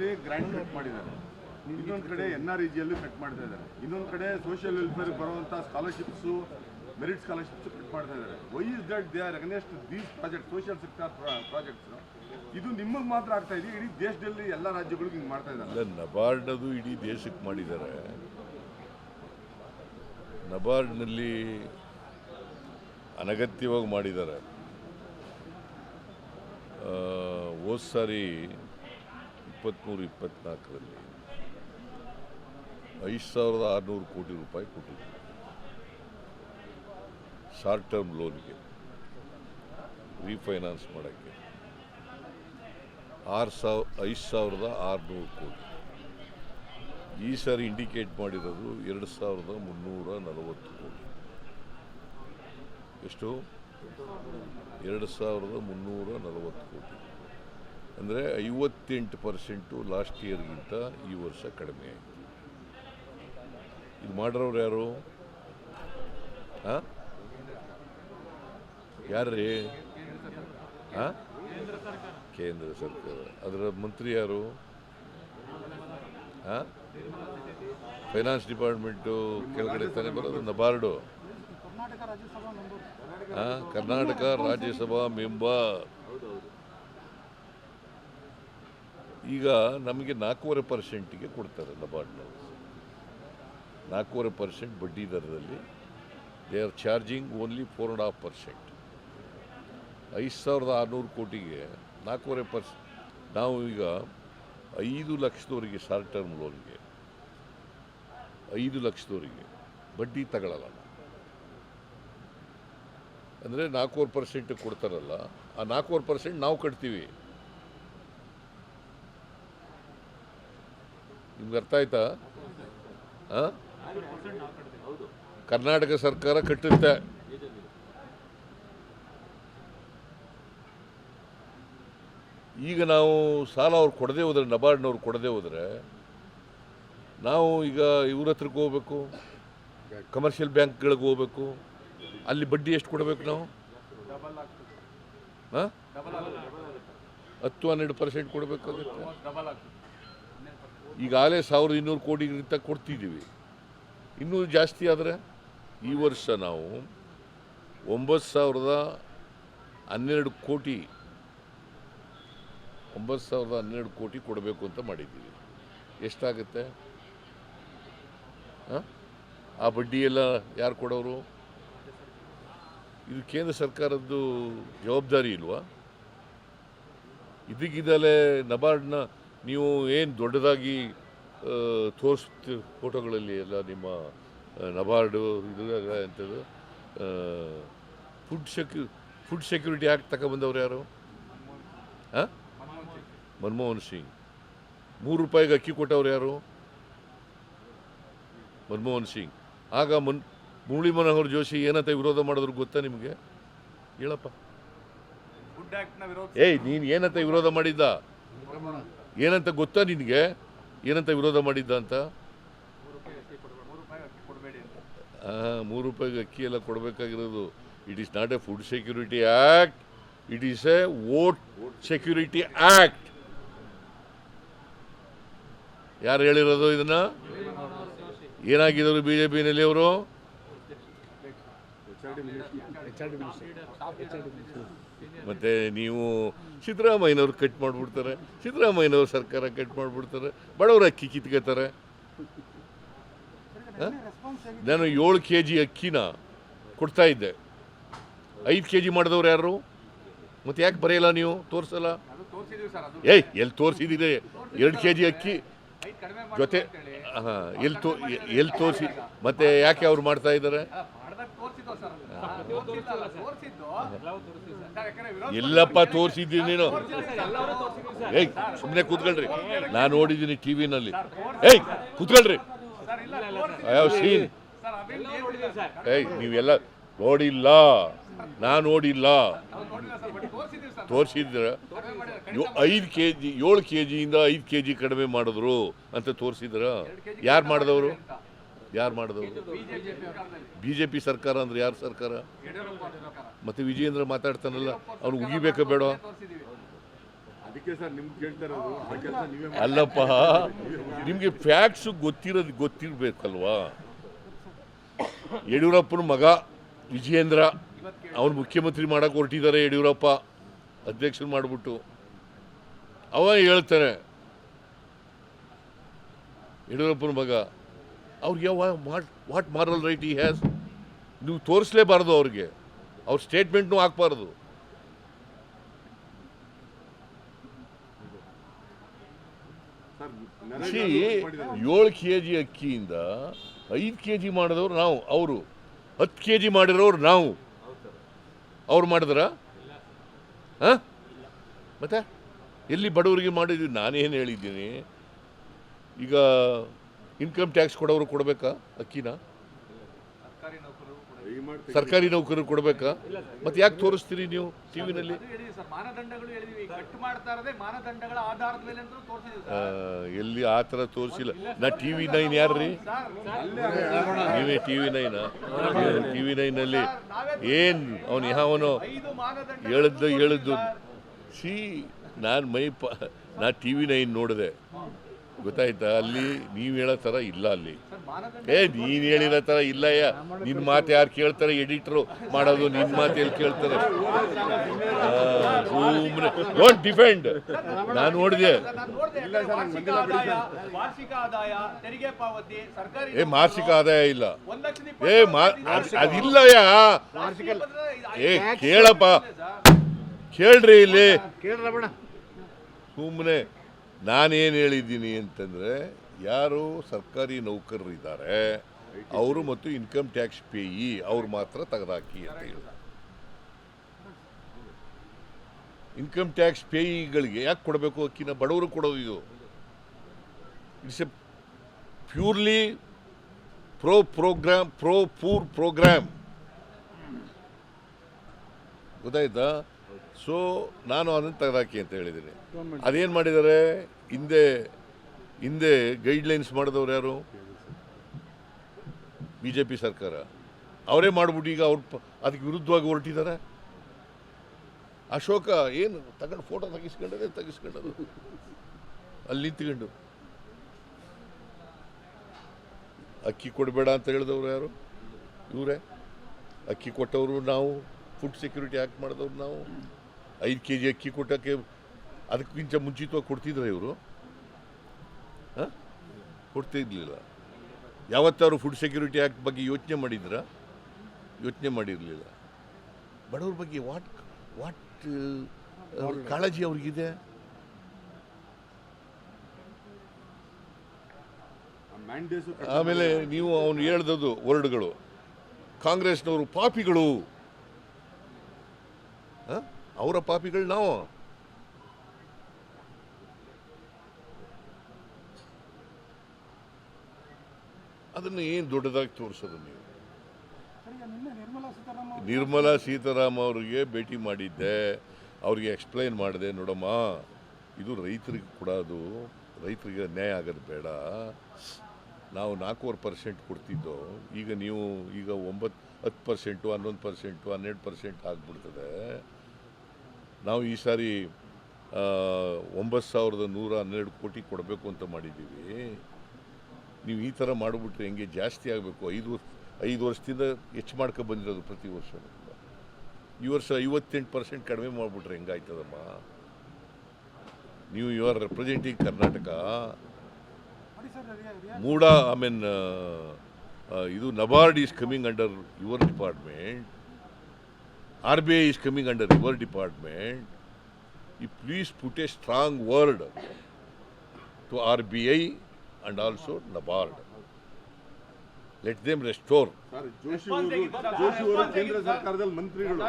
ರಾಜ್ಯದಲ್ಲಿ grand cut ಮಾಡಿದ್ದಾರೆ. ಇನ್ನೊಂದು ಕಡೆ ಎನ್ ಆರ್ ಇಜಿಯಲ್ಲಿ ಕಟ್ ಮಾಡ್ತಾ ಇದ್ದಾರೆ. ಇನ್ನೊಂದು ಕಡೆ ಸೋಷಿಯಲ್ ವೆಲ್ಫೇರ್ಗೆ ಬರುವಂಥ ಸ್ಕಾಲರ್ಶಿಪ್ಸು ಮೆರಿಟ್ ಸ್ಕಾಲರ್ಶಿಪ್ಸ್ ಕಟ್ ಮಾಡ್ತಾ ಇದ್ದಾರೆ. Why is that they are against these project social sector projects ಇದು ನಿಮಗೆ ಮಾತ್ರ ಆಗ್ತಾ ಇದೆ, ಇಡೀ ದೇಶದಲ್ಲಿ ಎಲ್ಲ ರಾಜ್ಯಗಳಿಗೂ ಹಿಂಗೆ ಮಾಡ್ತಾ ಇದ್ದಾರೆ. ನಬಾರ್ಡ್ ಅದು ಇಡೀ ದೇಶಕ್ಕೆ ಮಾಡಿದ್ದಾರೆ. ನಬಾರ್ಡ್ನಲ್ಲಿ ಅನಗತ್ಯವಾಗಿ ಮಾಡಿದ್ದಾರೆ. ಹೋದ್ ಸಾರಿ ಇಪ್ಪತ್ತ್ಮೂರು ಇಪ್ಪತ್ತ್ನಾಲ್ಕರಲ್ಲಿ ಐದು ಸಾವಿರದ ಆರುನೂರು ಕೋಟಿ ರೂಪಾಯಿ ಕೊಟ್ಟಿದ್ದರು ಶಾರ್ಟ್ ಟರ್ಮ್ ಲೋನ್ಗೆ ರೀಫೈನಾನ್ಸ್ ಮಾಡೋಕ್ಕೆ ಆರು ಸಾವ, ಐದು ಸಾವಿರದ ಆರುನೂರು ಕೋಟಿ. ಈ ಸಾರಿ ಇಂಡಿಕೇಟ್ ಮಾಡಿರೋದು ಎರಡು ಸಾವಿರದ ಮುನ್ನೂರ ನಲವತ್ತು ಕೋಟಿ. ಎಷ್ಟು? ಎರಡು ಸಾವಿರದ ಮುನ್ನೂರ ನಲವತ್ತು. ಅಂದರೆ ಐವತ್ತೆಂಟು ಪರ್ಸೆಂಟು ಲಾಸ್ಟ್ ಇಯರ್ಗಿಂತ ಈ ವರ್ಷ ಕಡಿಮೆ ಆಯಿತು. ಇದು ಮಾಡಿರೋರು ಯಾರು? ಹಾಂ ಯಾರ್ರೀ? ಹಾಂ ಕೇಂದ್ರ ಸರ್ಕಾರ. ಅದರ ಮಂತ್ರಿ ಯಾರು? ಹಾಂ ಫೈನಾನ್ಸ್ ಡಿಪಾರ್ಟ್ಮೆಂಟು ಕೆಳಗಡೆ ತಾನೆ ಬರೋದು? ನಬಾರ್ಡು. ಹಾಂ ಕರ್ನಾಟಕ ರಾಜ್ಯಸಭಾ ಮೆಂಬರ್ ಈಗ ನಮಗೆ ನಾಲ್ಕೂವರೆ ಪರ್ಸೆಂಟಿಗೆ ಕೊಡ್ತಾರೆ ನಬಾರ್ಡ್ನಲ್ಲಿ ನಾಲ್ಕೂವರೆ ಪರ್ಸೆಂಟ್ ಬಡ್ಡಿ ದರದಲ್ಲಿ. They are charging only four and half percent ಐದು ಸಾವಿರದ ಆರುನೂರು ಕೋಟಿಗೆ ನಾಲ್ಕೂವರೆ ಪರ್ಸ್, ನಾವು ಈಗ ಐದು ಲಕ್ಷದವರೆಗೆ ಶಾರ್ಟ್ ಟರ್ಮ್ ಲೋನ್ಗೆ, ಐದು ಲಕ್ಷದವರೆಗೆ ಬಡ್ಡಿ ತಗೊಳ್ಳಲ್ಲ. ಅಂದರೆ ನಾಲ್ಕೂವರೆ ಪರ್ಸೆಂಟ್ ಕೊಡ್ತಾರಲ್ಲ, ಆ ನಾಲ್ಕೂವರೆ ಪರ್ಸೆಂಟ್ ನಾವು ಕಟ್ತೀವಿ. ನಿಮ್ಗೆ ಅರ್ಥ ಆಯ್ತಾ? ಕರ್ನಾಟಕ ಸರ್ಕಾರ ಕಟ್ಟುತ್ತೆ ಈಗ ನಾವು ಸಾಲ ಅವ್ರು ಕೊಡದೆ ಹೋದ್ರೆ, ನಬಾರ್ಡ್ನವ್ರು ಕೊಡದೇ ಹೋದ್ರೆ, ನಾವು ಈಗ ಇವ್ರ ಹತ್ರಕ್ಕೆ ಹೋಗ್ಬೇಕು ಕಮರ್ಷಿಯಲ್ ಬ್ಯಾಂಕ್ಗಳಿಗೆ ಹೋಗ್ಬೇಕು, ಅಲ್ಲಿ ಬಡ್ಡಿ ಎಷ್ಟು ಕೊಡಬೇಕು ನಾವು? ಹಾಂ ಹತ್ತು ಹನ್ನೆರಡು ಪರ್ಸೆಂಟ್ ಕೊಡಬೇಕಾಗುತ್ತೆ. ಈಗಾಗಲೇ ಸಾವಿರದ ಇನ್ನೂರು ಕೋಟಿಗಿಂತ ಕೊಡ್ತಿದ್ದೀವಿ. ಇನ್ನೂ ಜಾಸ್ತಿ ಆದರೆ ಈ ವರ್ಷ ನಾವು ಒಂಬತ್ತು ಸಾವಿರದ ಹನ್ನೆರಡು ಕೋಟಿ, ಒಂಬತ್ತು ಸಾವಿರದ ಹನ್ನೆರಡು ಕೋಟಿ ಕೊಡಬೇಕು ಅಂತ ಮಾಡಿದ್ದೀವಿ. ಎಷ್ಟಾಗುತ್ತೆ? ಆ? ಆ ಬಡ್ಡಿ ಎಲ್ಲ ಯಾರು ಕೊಡೋರು? ಇದು ಕೇಂದ್ರ ಸರ್ಕಾರದ್ದು ಜವಾಬ್ದಾರಿ ಇಲ್ವಾ? ಇದಕ್ಕಿದಲೇ ನಬಾರ್ಡ್ನ ನೀವು ಏನು ದೊಡ್ಡದಾಗಿ ತೋರಿಸ್ತಿ ಫೋಟೋಗಳಲ್ಲಿ ಎಲ್ಲ ನಿಮ್ಮ ನಬಾರ್ಡು ಇದು ಎಂಥದ್ದು food secu food security act ತಗೊಬಂದವ್ರು ಯಾರು? ಹಾಂ ಮನಮೋಹನ್ ಸಿಂಗ್. ಮೂರು ರೂಪಾಯಿಗೆ ಅಕ್ಕಿ ಕೊಟ್ಟವ್ರು ಯಾರು? ಮನಮೋಹನ್ ಸಿಂಗ್. ಆಗ ಮನ್ ಮುರಳಿ ಮನೋಹರ್ ಜೋಶಿ ಏನಂತ ವಿರೋಧ ಮಾಡಿದ್ರು ಗೊತ್ತಾ ನಿಮಗೆ? ಹೇಳಪ್ಪ. ಏಯ್ ನೀನು ಏನಂತ ವಿರೋಧ ಮಾಡಿದ್ದ? ಏನಂತ ಗೊತ್ತಾ ನಿನಗೆ? ಏನಂತ ವಿರೋಧ ಮಾಡಿದ್ದ ಅಂತ? ಮೂರು ರೂಪಾಯಿಗೆ ಅಕ್ಕಿ ಎಲ್ಲ ಕೊಡಬೇಕಾಗಿರೋದು. It is not a food security act it is a vote security act ಯಾರು ಹೇಳಿರೋದು ಇದನ್ನು? ಏನಾಗಿದ್ದರು ಬಿ ಜೆ ಪಿನಲ್ಲಿ ಅವರು ಮತ್ತೆ ನೀವು ಸಿದ್ದರಾಮಯ್ಯನವ್ರು ಕಟ್ ಮಾಡಿಬಿಡ್ತಾರೆ. ಸಿದ್ದರಾಮಯ್ಯನವ್ರ ಸರ್ಕಾರ ಕಟ್ ಮಾಡಿಬಿಡ್ತಾರೆ. ಬಡವರ ಅಕ್ಕಿ ಕಿತ್ಕೋತಾರೆ? ನಾನು ಏಳು ಕೆ ಜಿ ಅಕ್ಕಿನ ಕೊಡ್ತಾ ಇದ್ದೆ. ಐದು ಕೆ ಜಿ ಮಾಡಿದವ್ರು ಯಾರು? ಮತ್ತೆ ಯಾಕೆ ಬರೆಯಲ್ಲ ನೀವು? ತೋರಿಸಲ್ಲ? ಏಯ್, ಎಲ್ಲಿ ತೋರಿಸಿದ್ದೀರಿ? ಎರಡು ಕೆ ಜಿ ಅಕ್ಕಿ. ಜೊತೆ, ಹಾಂ, ಎಲ್ಲಿ ತೋ ಎಲ್ಲಿ ತೋರಿಸಿ ಮತ್ತೆ ಯಾಕೆ ಅವ್ರು ಮಾಡ್ತಾ ಇದ್ದಾರೆ? ಎಲ್ಲಪ್ಪ ತೋರಿಸಿದ್ದೀನಿ ನೀನು. ಏಯ್ ಸುಮ್ಮನೆ ಕೂತ್ಕೊಳ್ರಿ. ನಾನು ನೋಡಿದ್ದೀನಿ ಟಿ ವಿನಲ್ಲಿ ಏಯ್, ಕೂತ್ಕೊಳ್ರಿ. ಸೀನ್ ಏಯ್, ನೀವೆಲ್ಲ ನೋಡಿಲ್ಲ. ನಾನು ನೋಡಿಲ್ಲ. ತೋರಿಸಿದ್ರ ಐದು ಕೆ ಜಿ ಏಳು ಕೆ ಜಿಯಿಂದ ಐದು ಕೆ ಜಿ ಕಡಿಮೆ ಮಾಡಿದ್ರು ಅಂತ ತೋರಿಸಿದ್ರ ಯಾರು ಮಾಡಿದವರು? ಯಾರು ಮಾಡಿದವರು? ಬಿಜೆಪಿ ಬಿ ಜೆ ಪಿ ಸರ್ಕಾರ ಅಂದ್ರೆ ಯಾರು ಸರ್ಕಾರ? ಮತ್ತೆ ವಿಜಯೇಂದ್ರ ಮಾತಾಡ್ತಾನಲ್ಲ ಅವ್ರು ಉಗಿಬೇಕಾ ಬೇಡ? ನಿಮ್ಗೆ. ಅಲ್ಲಪ್ಪ ನಿಮಗೆ ಫ್ಯಾಕ್ಟ್ಸ್ ಗೊತ್ತಿರೋದು ಗೊತ್ತಿರಬೇಕಲ್ವಾ? ಯಡಿಯೂರಪ್ಪನ ಮಗ ವಿಜಯೇಂದ್ರ ಅವನು ಮುಖ್ಯಮಂತ್ರಿ ಮಾಡಕ್ಕೆ ಹೊರಟಿದ್ದಾರೆ ಯಡಿಯೂರಪ್ಪ ಅಧ್ಯಕ್ಷರು ಮಾಡಿಬಿಟ್ಟು. ಅವ ಹೇಳ್ತಾನೆ ಯಡಿಯೂರಪ್ಪನ ಮಗ. ಅವ್ರಿಗೆ ಯಾವ what moral right he has ನೀವು ತೋರಿಸ್ಲೇಬಾರ್ದು ಅವ್ರಿಗೆ. ಅವ್ರ ಸ್ಟೇಟ್ಮೆಂಟ್ನು ಹಾಕ್ಬಾರ್ದು. ಏಳು ಕೆ ಜಿ ಅಕ್ಕಿಯಿಂದ ಐದು ಕೆ ಜಿ ಮಾಡಿದವ್ರು ನಾವು ಅವರು. ಹತ್ತು ಕೆ ಜಿ ಮಾಡಿರೋರು ನಾವು. ಅವ್ರು ಮಾಡಿದ್ರ? ಹಾಂ? ಮತ್ತೆ? ಎಲ್ಲಿ ಬಡವರಿಗೆ ಮಾಡಿದ್ವಿ ನಾನೇನು ಹೇಳಿದ್ದೀನಿ? ಈಗ ಇನ್ಕಮ್ ಟ್ಯಾಕ್ಸ್ ಕೊಡೋರು ಕೊಡಬೇಕಾ ಅಕ್ಕಿನ? ಸರ್ಕಾರಿ ನೌಕರರು ಕೊಡಬೇಕಾ? ಮತ್ತೆ ಯಾಕೆ ತೋರಿಸ್ತೀರಿ ನೀವು ಟಿ ವಿನಲ್ಲಿ? ಎಲ್ಲಿ ಆ ಥರ ತೋರಿಸಿಲ್ಲ. ನಾ ಟಿ ವಿ ನೈನ್ ಯಾರ್ರಿ? ನೀವೇ T V nine? T V ನೈನಲ್ಲಿ ಏನು ಅವನು ಯಾವನು ಹೇಳಿದ್ದು ಹೇಳಿದ್ದು ಸಿ, ನಾನು ಮೈ ಪ ನಾ ಟಿ ವಿ ನೈನ್ ನೋಡಿದೆ. ಗೊತ್ತಾಯ್ತಾ? ಅಲ್ಲಿ ನೀವು ಹೇಳೋ ಥರ ಇಲ್ಲ ಅಲ್ಲಿ. ಏ ನೀನು ಹೇಳಿರೋ ಥರ ಇಲ್ಲಯ್ಯ ನಿನ್ನ ಮಾತು ಯಾರು ಕೇಳ್ತಾರೆ? ಎಡಿಟ್ರು ಮಾಡೋದು ನಿನ್ನ ಮಾತು ಎಲ್ಲಿ ಕೇಳ್ತಾರೆ ಸುಮ್ಮನೆ ಡೋಂಟ್ ಡಿಫೆಂಡ್ ನಾನು ನೋಡಿದೆ ಏ ಮಾಸಿಕ ಆದಾಯ ಇಲ್ಲ. ಏ ಮಾ ಅದಿಲ್ಲಯ್ಯ ಏ ಕೇಳಪ್ಪ. ಕೇಳ್ರಿ ಇಲ್ಲಿ. ಸುಮ್ಮನೆ ನಾನೇನು ಹೇಳಿದ್ದೀನಿ ಅಂತಂದರೆ, ಯಾರು ಸರ್ಕಾರಿ ನೌಕರರು ಇದ್ದಾರೆ ಅವರು ಮತ್ತು ಇನ್ಕಮ್ ಟ್ಯಾಕ್ಸ್ ಪೇಯಿ ಅವ್ರು ಮಾತ್ರ ತೆಗೆದಾಕಿ ಅಂತ ಹೇಳಿ. ಇನ್ಕಮ್ ಟ್ಯಾಕ್ಸ್ ಪೇಯಿಗಳಿಗೆ ಯಾಕೆ ಕೊಡಬೇಕು ಅಕ್ಕಿನ? ಬಡವರು ಕೊಡೋದು ಇದು. It's a purely pro program pro poor program ಗೊತ್ತಾಯ್ತಾ? ಸೊ ನಾನು ಅದನ್ನು ತೆಗೆದಾಕಿ ಅಂತ ಹೇಳಿದ್ದೀನಿ ಅದೇನು ಮಾಡಿದ್ದಾರೆ ಹಿಂದೆ ಹಿಂದೆ ಗೈಡ್ಲೈನ್ಸ್ ಮಾಡಿದವ್ರು ಯಾರು? ಬಿ ಜೆ ಪಿ ಸರ್ಕಾರ. ಅವರೇ ಮಾಡಿಬಿಟ್ಟು ಈಗ ಅವ್ರು ಅದಕ್ಕೆ ವಿರುದ್ಧವಾಗಿ ಹೊರಟಿದ್ದಾರೆ ಅಶೋಕ ಏನು ತಗೊಂಡು ಫೋಟೋ ತೆಗಿಸ್ಕೊಂಡದೆ ತೆಗಿಸ್ಕೊಂಡದು. ಅಲ್ಲಿ ನಿಂತ್ಕೊಂಡು. ಅಕ್ಕಿ ಕೊಡಬೇಡ ಅಂತ ಹೇಳಿದವರು ಯಾರು? ಇವರೇ? ಅಕ್ಕಿ ಕೊಟ್ಟವರು ನಾವು. ಫುಡ್ ಸೆಕ್ಯೂರಿಟಿ ಆ್ಯಕ್ಟ್ ಮಾಡಿದವ್ರು ನಾವು. ಐದು ಕೆ ಜಿ ಅಕ್ಕಿ ಕೊಟ್ಟಕ್ಕೆ ಅದಕ್ಕಿಂತ ಮುಂಚಿತವಾಗಿ ಕೊಡ್ತಿದ್ರು ಇವರು. ಹಾಂ? ಕೊಡ್ತಿರ್ಲಿಲ್ಲ ಯಾವತ್ತಾರು ಫುಡ್ ಸೆಕ್ಯೂರಿಟಿ ಆ್ಯಕ್ಟ್ ಬಗ್ಗೆ ಯೋಚನೆ ಮಾಡಿದ್ರ? ಯೋಚನೆ ಮಾಡಿರಲಿಲ್ಲ. ಬಡವ್ರ ಬಗ್ಗೆ ವಾಟ್ ವಾಟ್ ಕಾಳಜಿ ಅವ್ರಿಗಿದೆ? ಆಮೇಲೆ ನೀವು ಅವನು ಹೇಳ್ದದು ವರ್ಡ್ಗಳು. ಕಾಂಗ್ರೆಸ್ನವರು ಪಾಪಿಗಳು? ಅವರ ಪಾಪಿಗಳು ನಾವು. ಅದನ್ನು ಏನು ದೊಡ್ಡದಾಗಿ ತೋರಿಸೋದು ನೀವು? ನಿರ್ಮಲಾ ಸೀತಾರಾಮ ಅವರಿಗೆ ಭೇಟಿ ಮಾಡಿದ್ದೆ. ಅವ್ರಿಗೆ ಎಕ್ಸ್ಪ್ಲೈನ್ ಮಾಡಿದೆ, ನೋಡಮ್ಮ, ಇದು ರೈತರಿಗೆ ಕೊಡೋದು ರೈತರಿಗೆ ಅನ್ಯಾಯ ಆಗೋದು ಬೇಡ. ನಾವು ನಾಲ್ಕೂವರೆ ಪರ್ಸೆಂಟ್ ಕೊಡ್ತಿದ್ದೋ, ಈಗ ನೀವು, ಈಗ ಒಂಬತ್ತು, ಹತ್ತು ಪರ್ಸೆಂಟು ಹನ್ನೊಂದು ಪರ್ಸೆಂಟು ಹನ್ನೆರಡು ಪರ್ಸೆಂಟ್ ಆಗಿಬಿಡ್ತದೆ. ನಾವು ಈ ಸಾರಿ ಒಂಬತ್ತು ಸಾವಿರದ ನೂರ ಹನ್ನೆರಡು ಕೋಟಿ ಕೊಡಬೇಕು ಅಂತ ಮಾಡಿದ್ದೀವಿ. ನೀವು ಈ ಥರ ಮಾಡಿಬಿಟ್ರೆ ಹೆಂಗೆ ಜಾಸ್ತಿ ಆಗಬೇಕು? ಐದು ವರ್ಷ, ಐದು ವರ್ಷದಿಂದ ಹೆಚ್ಚು ಮಾಡ್ಕೊ ಬಂದಿರೋದು ಪ್ರತಿ ವರ್ಷ. ಈ ವರ್ಷ ಐವತ್ತೆಂಟು ಪರ್ಸೆಂಟ್ ಕಡಿಮೆ ಮಾಡಿಬಿಟ್ರೆ ಹೆಂಗಾಯ್ತದಮ್ಮ ನೀವು ಯು ಆರ್ ರೆಪ್ರೆಸೆಂಟಿಂಗ್ ಕರ್ನಾಟಕ. ಮೂಡ, ಐ ಮೀನ್ ಇದು NABARD is coming under your department. R B I is coming under river department you please put a strong word to RBI and also NABARD. Also NABARD let them Joshi ಅವರು ಜೋಶಿ ಅವರು ಕೇಂದ್ರ ಸರ್ಕಾರದಲ್ಲಿ ಮಂತ್ರಿಗಳು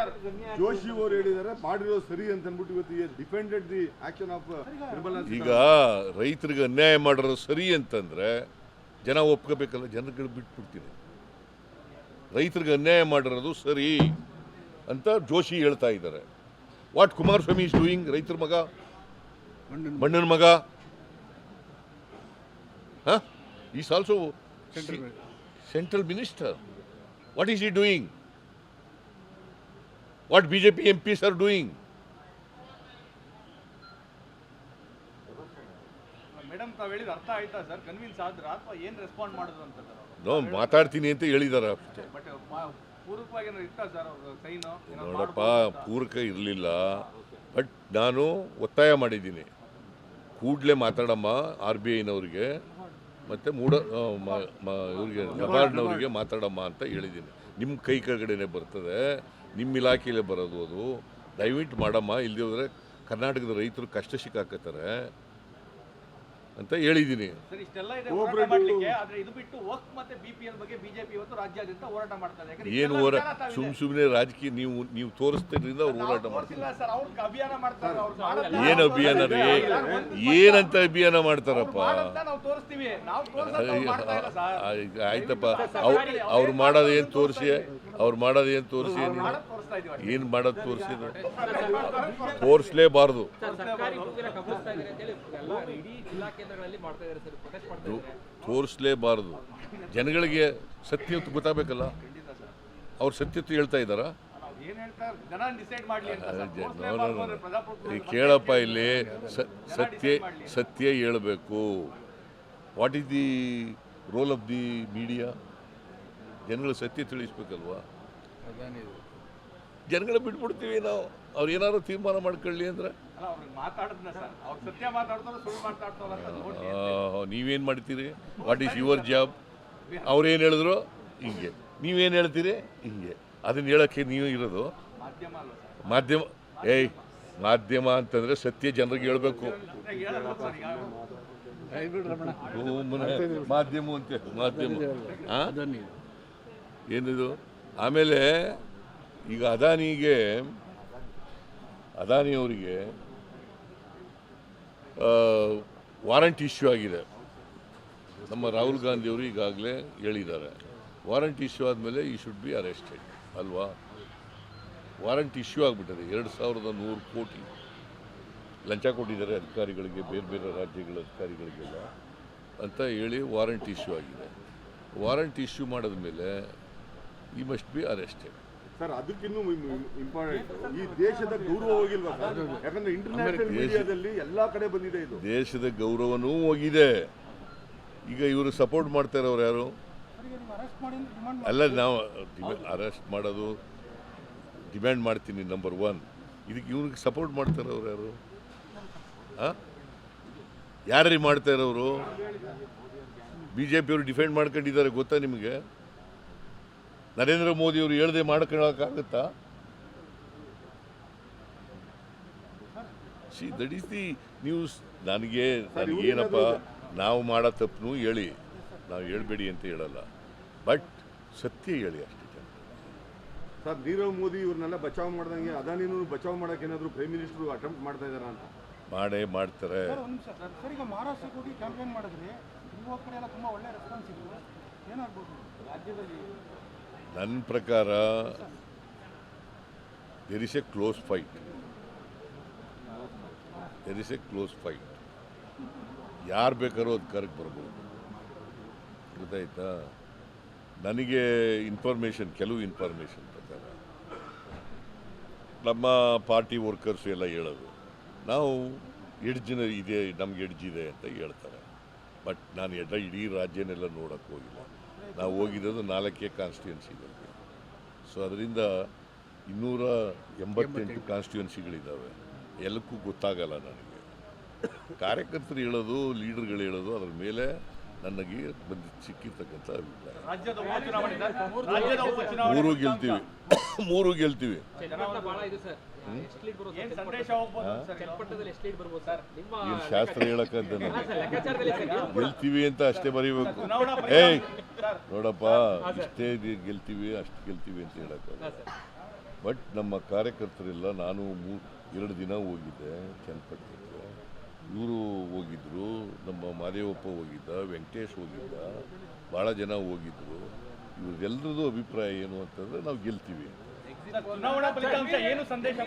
ಜೋಶಿ ಅವರು ಹೇಳಿದ್ದಾರೆ ಮಾಡಿರೋ ಸರಿ ಅಂತ ಅಂದ್ಬಿಟ್ಟು ಇವತ್ತು defended the action of Nirmala ಈಗ ರೈತರಿಗೆ ಅನ್ಯಾಯ ಮಾಡಿರೋದು ಸರಿ ಅಂತಂದ್ರೆ ಜನ ಒಪ್ಕೋಬೇಕಲ್ಲ ಜನಗಳು ಬಿಟ್ಬಿಡ್ತೀನಿ. ರೈತರಿಗೆ ಅನ್ಯಾಯ ಮಾಡಿರೋದು ಸರಿ. ಅಂತ ಜೋಶಿ ಹೇಳ್ತಾ ಇದ್ದಾರೆ. ವಾಟ್ ಕುಮಾರಸ್ವಾಮಿ ಇಸ್ ಡೂಯಿಂಗ್ ರೈತರ ಮಗ? ಮಣ್ಣನ ಮಗ. Is also central minister what is he doing what B J P M Ps are doing ತಾವ್ ಹೇಳಿದ ಅರ್ಥ ಆಯ್ತಾ ಸರ್? ಕನ್ವಿನ್ಸ್ ಆದ್ರ? ಅಥವಾ ಏನ್ ರೆಸ್ಪಾಂಡ್ ಮಾಡಿದ್ರು ಅಂತ ನೋ ಮಾತಾಡ್ತೀನಿ ಅಂತ ಹೇಳಿದಾರೆ ಅಷ್ಟೇ. ನೋಡಪ್ಪ ಪೂರಕ ಇರಲಿಲ್ಲ. ಬಟ್ ನಾನು ಒತ್ತಾಯ ಮಾಡಿದ್ದೀನಿ. ಕೂಡಲೇ ಮಾತಾಡಮ್ಮ ಆರ್ ಬಿ ಐನವ್ರಿಗೆ. ಮತ್ತು ಮೂಡ ಇವ್ರಿಗೆ ನಬಾರ್ಡ್ನವ್ರಿಗೆ ಮಾತಾಡಮ್ಮ ಅಂತ ಹೇಳಿದ್ದೀನಿ. ನಿಮ್ಮ ಕೈ ಕೆಳಗಡೆನೆ ಬರ್ತದೆ. ನಿಮ್ಮ ಇಲಾಖೆಯಲ್ಲೇ ಬರೋದು ಅದು. ದಯವಿಟ್ಟು ಮಾಡಮ್ಮ. ಇಲ್ಲದೆ ಹೋದರೆ ಕರ್ನಾಟಕದ ರೈತರು ಕಷ್ಟ ಸಿಕ್ಕಾಕತ್ತಾರೆ ಅಂತ ಹೇಳಿದ್ದೀನಿ. ಸರ್ ಇಷ್ಟೆಲ್ಲ ಇದೆ ಹೋರಾಟ ಮಾಡ್ಲಿಕ್ಕೆ ಆದ್ರೆ ಇದು ಬಿಟ್ಟು ವಕ್ ಮತ್ತೆ ಬಿಪಿಎಲ್ ಬಗ್ಗೆ ಬಿಜೆಪಿ ಇವತ್ತು ರಾಜ್ಯಾದ್ಯಂತ ಹೋರಾಟ ಮಾಡ್ತಾ ಇದೆ ಏನು ಇಷ್ಟೆಲ್ಲ ಹೋರ ವಿಚಾರ ತಾವಿದೆ. ಸುಮ್ಮನೆ ರಾಜಕೀಯ ನೀವು ನೀವು ತೋರಿಸ್ತಿದ್ರಿಂದ ಅವ್ರು ಹೋರಾಟ ಮಾಡ್ತಾರೆ. ಏನ್ ಸರ್ ಅವ್ರು ಅಭಿಯಾನ ಮಾಡ್ತಾರೆ. ಅವ್ರು ಮಾಡಲ್ಲ. ಏನು ಅಭಿಯಾನ ರೀ? ಏನಂತ ಅಭಿಯಾನ ಮಾಡ್ತಾರಪ್ಪ? ಆಯ್ತಪ್ಪ. ಅವ್ ಅವ್ರು ಮಾಡೋದು ಏನು ತೋರಿಸಿ? ಅವ್ರು ಮಾಡೋದು ಏನು ತೋರಿಸಿ ಏನು ಮಾಡೋದು ತೋರಿಸಿದ್ರು? ತೋರಿಸ್ಲೇಬಾರ್ದು. ಸರ್ ಸರ್ಕಾರಿ ಭೂಮಿನ ಕಬಳಿಸ್ತಾ ಇದ್ದಾರೆ ಅಂತೇಳಿ ಎಲ್ಲ ಇಡೀ ಜಿಲ್ಲಾ ಕೇಂದ್ರಗಳಲ್ಲಿ ಮಾಡ್ತಾ ಇದ್ದಾರೆ ಸರ್ ಪ್ರೊಟೆಸ್ಟ್ ಮಾಡ್ತಾ ಇದ್ದಾರೆ ತೋರಿಸ್ಲೇಬಾರ್ದು. ಜನಗಳಿಗೆ ಸತ್ಯ ಗೊತ್ತಾಗಬೇಕಲ್ಲ? ಅವ್ರು ಇತ್ತು ಹೇಳ್ತಾ ಇದ್ದಾರಾ? ಕೇಳಪ್ಪ ಇಲ್ಲಿ. ಸತ್ಯ ಸತ್ಯ ಹೇಳಬೇಕು. What is the role of the media ಜನಗಳು ಸತ್ಯ ತಿಳಿಸ್ಬೇಕಲ್ವಾ? ಜನಗಳ ಬಿಟ್ಬಿಡ್ತೀವಿ ನಾವು. ಅವ್ರು ಏನಾದ್ರು ತೀರ್ಮಾನ ಮಾಡ್ಕೊಳ್ಳಿ ಅಂದ್ರೆ? ಅಲ್ಲ ಅವ್ರಿಗೆ ಸರ್. ಅವ್ರು ಸತ್ಯ ಮಾತಾಡ್ತಾರೋ ಸುಳ್ಳು ಮಾತಾಡ್ತಾರೋ ಅಂತ ನೋಡಿ ನೀವೇನು ಮಾಡ್ತೀರಿ? ವಾಟ್ ಈಸ್ ಯುವರ್ ಜಾಬ್ ಅವ್ರೇನು ಹೇಳಿದ್ರು? ಹಿಂಗೆ. ನೀವೇನು ಹೇಳ್ತೀರಿ? ಹಿಂಗೆ. ಅದನ್ನ ಹೇಳೋಕ್ಕೆ ನೀವು ಇರೋದು? ಮಾಧ್ಯಮ ಅಲ್ವಾ ಸರ್? ಮಾಧ್ಯಮ ಏಯ್ ಮಾಧ್ಯಮ ಅಂತಂದ್ರೆ ಸತ್ಯ ಜನರಿಗೆ ಹೇಳ್ಬೇಕು. ಮಾಧ್ಯಮ ಅಂತ ಮಾಧ್ಯಮ? ಏನಿದು? ಆಮೇಲೆ ಈಗ ಅದಾನಿಗೆ ಅದಾನಿ ಅವರಿಗೆ ವಾರಂಟ್ ಇಶ್ಯೂ ಆಗಿದೆ. ನಮ್ಮ ರಾಹುಲ್ ಗಾಂಧಿಯವರು ಈಗಾಗಲೇ ಹೇಳಿದ್ದಾರೆ. ವಾರಂಟ್ ಇಶ್ಯೂ ಆದಮೇಲೆ ಈ ಶುಡ್ ಬಿ ಅರೆಸ್ಟೆಡ್ ಅಲ್ವಾ? ವಾರಂಟ್ ಇಶ್ಯೂ ಆಗಿಬಿಟ್ಟಿದೆ. ಎರಡು ಸಾವಿರದ ನೂರು ಕೋಟಿ ಲಂಚ ಕೊಟ್ಟಿದ್ದಾರೆ ಅಧಿಕಾರಿಗಳಿಗೆ, ಬೇರೆ ಬೇರೆ ರಾಜ್ಯಗಳ ಅಧಿಕಾರಿಗಳಿಗೆಲ್ಲ ಅಂತ ಹೇಳಿ ವಾರಂಟ್ ಇಶ್ಯೂ ಆಗಿದೆ. ವಾರಂಟ್ ಇಶ್ಯೂ ಮಾಡಿದ ಮೇಲೆ he must be arrested sir ಅದಕ್ಕಿನ್ನೂ important ಈ ದೇಶದ ಗೌರವ ಹೋಗಿಲ್ವಾ ಸರ್? ಯಾಕಂದ್ರೆ ಇಂಟರ್ನ್ಯಾಷನಲ್ ಮೀಡಿಯಾದಲ್ಲಿ ಎಲ್ಲಾ ಕಡೆ ಬಂದಿದೆ ಇದು. ದೇಶದ ಗೌರವನೂ ಹೋಗಿದೆ. ಈಗ ಇವರು ಸಪೋರ್ಟ್ ಮಾಡ್ತಾ ಇರೋರು ಯಾರು? ಅಲ್ಲ ನಾವು ಅರೆಸ್ಟ್ ಮಾಡೋದು ಡಿಮ್ಯಾಂಡ್ ಮಾಡ್ತೀನಿ ನಂಬರ್ ಒನ್ ಇದಕ್ಕೆ ಇವ್ರಿಗೆ ಸಪೋರ್ಟ್ ಮಾಡ್ತಾರೆ ಅವ್ರು ಯಾರು? ಹಾಂ ಯಾರ್ರೀ ಅವರು ಇರೋರು ಬಿ ಜೆ ಪಿಯವರು ಡಿಫೆಂಡ್ ಮಾಡ್ಕೊಂಡಿದ್ದಾರೆ ಗೊತ್ತಾ ನಿಮಗೆ? ನರೇಂದ್ರ ಮೋದಿ ಹೇಳದೆ ಹೇಳ್ದೆ ಮಾಡ್ಕೊಳಕ್ಕಾಗತ್ತಾ see that is the news ನನಗೆ ನನಗೇನಪ್ಪ ನಾವು ಮಾಡೋ ತಪ್ಪು ಹೇಳಿ. ನಾವು ಹೇಳಬೇಡಿ ಅಂತ ಹೇಳಲ್ಲ. ಬಟ್ ಸತ್ಯ ಹೇಳಿ ಅಷ್ಟೇ ಜನ. ಸರ್ ನೀರವ್ ಮೋದಿ ಇವ್ರನ್ನೆಲ್ಲ ಬಚಾವ್ ಮಾಡ್ದಂಗೆ ಅದಾನಿನೂ ಬಚಾವ್ ಮಾಡಕ್ಕೆ ಏನಾದರೂ ಪ್ರೈಮ್ ಮಿನಿಸ್ಟರ್ ಅಟೆಂಪ್ಟ್ ಮಾಡ್ತಾ ಇದಾರ ಅಂತ? ಮಾಡೇ ಮಾಡ್ತಾರೆ. ಸರ್ ಈಗ ಮಹಾರಾಷ್ಟ್ರಕ್ಕೆ ಹೋಗಿ ಕ್ಯಾಂಪೇನ್ ಮಾಡಿದ್ರಿ ನೀವು ಕಡೆ ಎಲ್ಲ ತುಂಬ ಒಳ್ಳೆ ರೆಸ್ಪಾನ್ಸ್ ಏನಾಗ್ಬೋದು? ರಾಜ್ಯದಲ್ಲಿ ನನ್ನ ಪ್ರಕಾರ there is a close fight there is a close fight ಯಾರು ಬೇಕಾದ್ರೂ ಅಧಿಕಾರಕ್ಕೆ ಬರ್ಬೋದು. ಗೊತ್ತಾಯ್ತಾ? ನನಗೆ ಇನ್ಫಾರ್ಮೇಷನ್ ಕೆಲವು ಇನ್ಫಾರ್ಮೇಷನ್ ಪ್ರಕಾರ, ನಮ್ಮ ಪಾರ್ಟಿ ವರ್ಕರ್ಸ್ ಎಲ್ಲ ಹೇಳೋದು, ನಾವು ಎಡ್ಜಿನ ಇದೆ, ನಮ್ಗೆ ಇದೆ ಅಂತ ಹೇಳ್ತಾರೆ. ಬಟ್ ನಾನು ಎಲ್ಲ ಇಡೀ ರಾಜ್ಯನೆಲ್ಲ ನೋಡೋಕ್ಕೆ ಹೋಗಿಲ್ಲ. ನಾವು ಹೋಗಿರೋದು ನಾಲ್ಕೇ ಕಾನ್ಸ್ಟಿಟ್ಯೂನ್ಸಿಗಳಿಗೆ ಸೊ ಅದರಿಂದ ಇನ್ನೂರ ಎಂಬತ್ತೆಂಟು ಕಾನ್ಸ್ಟಿಟ್ಯೂನ್ಸಿಗಳಿದ್ದಾವೆ ಎಲ್ಲಕ್ಕೂ ಗೊತ್ತಾಗಲ್ಲ ನನಗೆ. ಕಾರ್ಯಕರ್ತರು ಹೇಳೋದು ಲೀಡರ್ಗಳು ಹೇಳೋದು ಅದ್ರ ಮೇಲೆ ನನಗೆ ಬಂದು ಸಿಕ್ಕಿರ್ತಕ್ಕಂಥ ಅಭಿಪ್ರಾಯ. ಮೂರು ಗೆಲ್ತೀವಿ. ಮೂರು ಗೆಲ್ತೀವಿ. ಏನು ಶಾಸ್ತ್ರ ಹೇಳಕ್ಕಂತ ಗೆಲ್ತೀವಿ ಅಂತ ಅಷ್ಟೇ ಬರೀಬೇಕು. ಏಯ್! ನೋಡಪ್ಪ ಇಷ್ಟೇ ಗೆಲ್ತೀವಿ ಅಷ್ಟು ಗೆಲ್ತೀವಿ ಅಂತ ಹೇಳಕ್ಕ ಸರ್. ಬಟ್ ನಮ್ಮ ಕಾರ್ಯಕರ್ತರೆಲ್ಲ ನಾನು ಮೂ ಎರಡು ದಿನ ಹೋಗಿದ್ದೆ ಚನ್ನಪಟ್ಟಣಕ್ಕೆ ಇವರು ಹೋಗಿದ್ರು ನಮ್ಮ ಮಾದೇವಪ್ಪ ಹೋಗಿದ್ದ ವೆಂಕಟೇಶ್ ಹೋಗಿದ್ದ ಭಾಳ ಜನ ಹೋಗಿದ್ರು. ಇವ್ರದ್ದೆಲ್ಲರದ್ದು ಅಭಿಪ್ರಾಯ ಏನು ಅಂತಂದ್ರೆ ನಾವು ಗೆಲ್ತೀವಿ. ಚುನಾವಣಾ ಫಲಿತಾಂಶ ಏನು ಸಂದೇಶ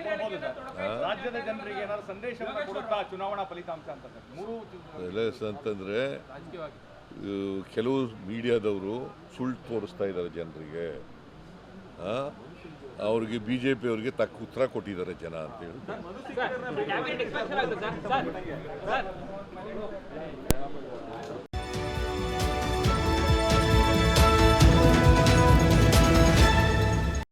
ರಾಜ್ಯದ ಜನರಿಗೆ ಏನಾದ್ರು ಸಂದೇಶ ಕೊಡುತ್ತಾ ಚುನಾವಣಾ ಫಲಿತಾಂಶ ಅಂತ ಮೂರು ಅಂತಂದರೆ ಕೆಲವು ಮೀಡಿಯಾದವರು ಸುಳ್ಳು ತೋರಿಸ್ತಾ ಇದ್ದಾರೆ ಜನರಿಗೆ. ಅವ್ರಿಗೆ ಬಿ ಜೆ ಪಿಯವ್ರಿಗೆ ತಕ್ಕ ಉತ್ತರ ಕೊಟ್ಟಿದ್ದಾರೆ ಜನ ಅಂತ ಅಂತೇಳಿ